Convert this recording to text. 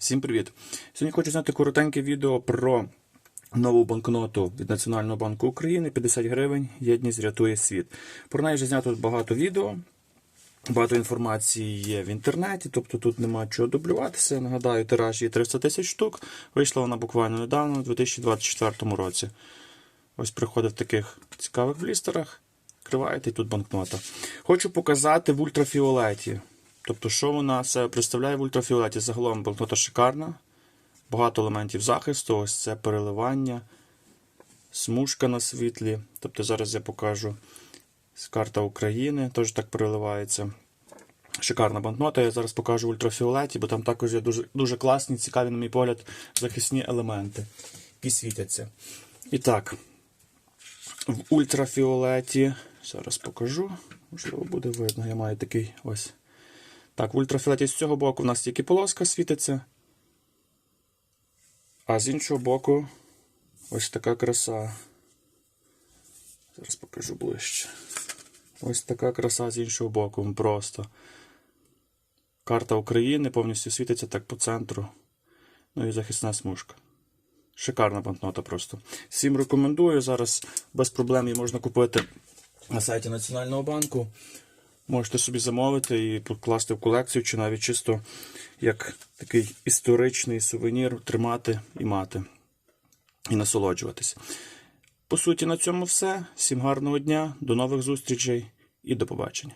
Всім привіт! Сьогодні хочу зняти коротеньке відео про нову банкноту від Національного банку України 50 гривень. Єдність рятує світ. Про неї вже знято багато відео. Багато інформації є в інтернеті, тобто тут нема чого дублюватися. Нагадаю, тираж є 300 тисяч штук. Вийшла вона буквально недавно, у 2024 році. Ось приходить в таких цікавих блістерах. Відкриваєте і тут банкнота. Хочу показати в ультрафіолеті. Тобто, що вона себе представляє в ультрафіолеті. Загалом банкнота шикарна. Багато елементів захисту. Ось це переливання, смужка на світлі. Тобто зараз я покажу карта України, теж так переливається. Шикарна банкнота. Я зараз покажу в ультрафіолеті, бо там також є дуже, дуже класні, цікаві, на мій погляд, захисні елементи, які світяться. І так, в ультрафіолеті. Зараз покажу. Можливо, буде видно. Я маю такий ось. Так, в ультрафіолеті з цього боку в нас тільки полоска світиться. А з іншого боку, ось така краса. Зараз покажу ближче. Ось така краса з іншого боку. Просто. Карта України повністю світиться так по центру. Ну і захисна смужка. Шикарна банкнота просто. Всім рекомендую. Зараз без проблем її можна купити на сайті Національного банку. Можете собі замовити і покласти в колекцію, чи навіть чисто як такий історичний сувенір тримати і мати, і насолоджуватись. По суті, на цьому все. Всім гарного дня, до нових зустрічей і до побачення.